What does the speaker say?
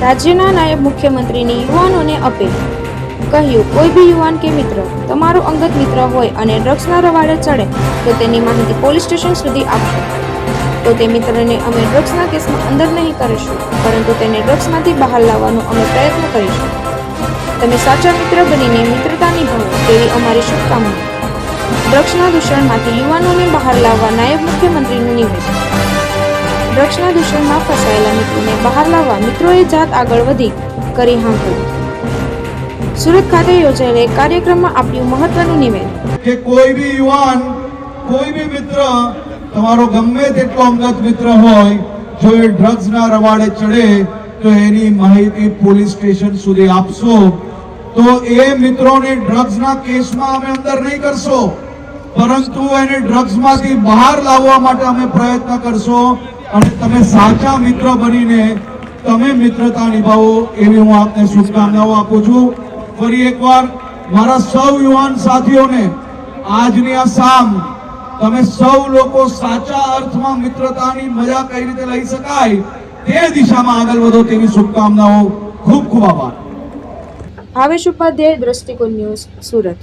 રાજ્યના નાયબ મુખ્યમંત્રીની યુવાનોને અપીલ. કહ્યું, કોઈ બી યુવાન કે મિત્ર, તમારો અંગત મિત્ર હોય અને ડ્રગ્સના રવાડે ચડે, તો તેની માહિતી પોલીસ સ્ટેશન સુધી આપશો. તો તે મિત્રને અમે ડ્રગ્સના કેસમાં અંદર નહીં કરીશું, પરંતુ તેને ડ્રગ્સમાંથી બહાર લાવવાનો અમે પ્રયત્ન કરીશું. તમે સાચા મિત્ર બનીને મિત્રતા નિભાવો, તેવી અમારી શુભકામના. ડ્રગ્સના દૂષણમાંથી યુવાનોને બહાર લાવવા નાયબ મુખ્યમંત્રીનું નિવેદન. ડ્રગ્સના દૂષણમાં ફસાયેલા મિત્રોને બહાર લાવવા મિત્રોએ જાત આગળ વધી કરી હાંકલ સુરત ખાતે યોજાયેલ એક કાર્યક્રમમાં આપ્યું મહત્વનું નિવેદન. કે કોઈ બી યુવાન, કોઈ બી મિત્ર તમારો ગમે તેટલો અંગત મિત્ર હોય, જો એ ડ્રગ્સના રવાડે ચડે, તો એની માહિતી પોલીસ સ્ટેશન સુધી આપશો. તો એ મિત્રોને ડ્રગ્સના કેસમાં અમે અંદર નહીં કરશો. પરંતુ એને ડ્રગ્સમાંથી બહાર લાવવા માટે અમે પ્રયત્ન કરશો. અને તમે સાચા મિત્ર બનીને તમે મિત્રતા નિભાવો એવી હું આપને શુભકામનાઓ આપું છું. ફરી એકવાર મારા સૌ યુવાન સાથીઓને આજની આ સામ તમે સૌ લોકો સાચા અર્થમાં મિત્રતાની મજા કઈ રીતે લઈ શકાય તે દિશામાં આગળ વધો તેવી શુભકામનાઓ ખૂબ ખૂબ આભાર. ભાવેશ ઉપાધ્યાય દ્રષ્ટિકોણ ન્યૂઝ, સુરત.